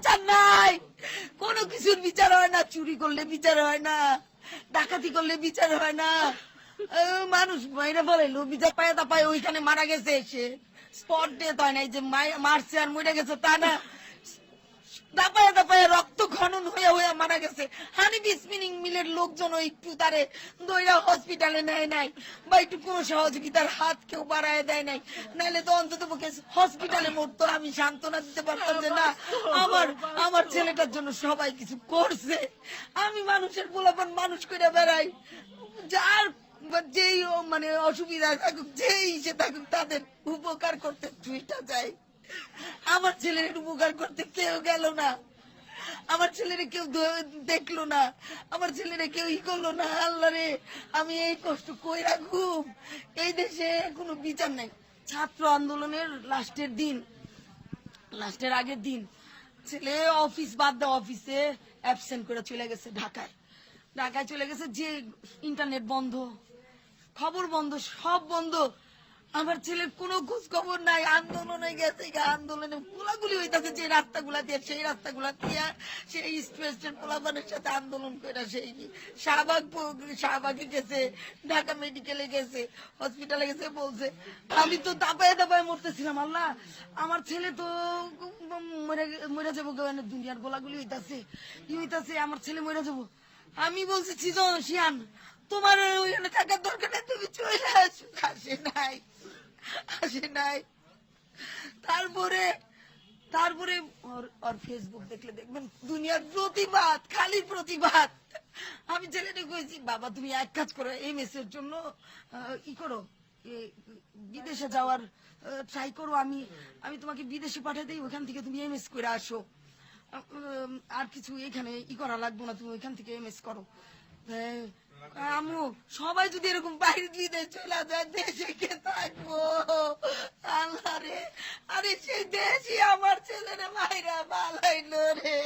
বিচার নাই। কোনো কিছুর বিচার হয় না, চুরি করলে বিচার হয় না, ডাকাতি করলে বিচার হয় না। মানুষ মাইরা বলে বিচার পায় তা পায়, ওইখানে মারা গেছে এসে স্পট ডেথ হয় না এই যে মারছে আর মরে গেছে, তা না। দাপায় দাপায় রক্ত খনন হয়ে হয়ে মারা গেছে। হানিবি স্পিনিং মিলের লোকজন ওই একটু তারে দইরা হসপিটালে নেয় নাই। বা একটু কোনো সহযোগিতার হাত কেউ বাড়ায় দেয় নাই। নাহলে তো অন্তত পক্ষে হসপিটালে মরতো, আমি সান্ত্বনা দিতে পারতাম যে না, আমার আমার ছেলেটার জন্য সবাই কিছু করছে। আমি মানুষের পোলাপন মানুষ করে বেড়াই। যার যেই মানে অসুবিধা থাকুক, যেই সে থাকুক, তাদের উপকার করতে টুইটা যায়। আমার ছেলের উপকার করতে কেউ গেল না। আমার ছেলেরে কেউ দেখল না। আমার ছেলেরে কেউ ই করল না। আল্লাহ রে, আমি এই কষ্ট কই রাখুম এই দেশে কোনো বিচার নাই। ছাত্র আন্দোলনের লাস্টের দিন, লাস্টের আগের দিন, ছেলে অফিস বাদ দেওয়া অফিসে অ্যাবসেন্ট করে চলে গেছে ঢাকায়। ঢাকায় চলে গেছে যে ইন্টারনেট বন্ধ, খবর বন্ধ, সব বন্ধ। আমার ছেলের কোনো খোঁজ খবর নাই, আন্দোলনে গেছে আন্দোলনে গোলাগুলি হইতাছে, যে রাস্তাগুলা দিয়ে, সেই রাস্তাগুলা দিয়ে সেই স্টুডেন্ট পোলাপানের সাথে আন্দোলন করে সেই শাহবাগ শাহবাগে গেছে, ঢাকা মেডিকেলে গেছে হসপিটালে গেছে বলছে, আমি তো দাপায় দাপায় মরতেছিলাম, আল্লাহ। আমার ছেলে তো মরে মরে যাব দুনিয়ার গোলাগুলি হইতাছে, ই হইতাছে, আমার ছেলে মরে যাব। আমি বলছি, ছিজন, শিয়ান, তোমার ওইখানে থাকার দরকার নেই, তুমি চলে আসো আসে নাই। আসে নাই। তারপরে তারপরে ওর ফেসবুক দেখলে দেখবেন দুনিয়ার প্রতিবাদ খালি প্রতিবাদ। আমি ছেলেটা কইছি বাবা তুমি এক কাজ করো এই মেসের জন্য আহ, ই করো বিদেশে যাওয়ার ট্রাই করো আমি আমি তোমাকে বিদেশে পাঠিয়ে দিই ওখান থেকে তুমি এম এস করে আসো। আর কিছু এখানে ই করা লাগবে না তুমি ওইখান থেকে এম এস করো। আমু সবাই যদি এরকম বাইরে বিদেশ চলে যায় দেশে কে থাকব? আল্লাহ সে দেশি আমার ছেলেরে মাইরা বালাইলো রে।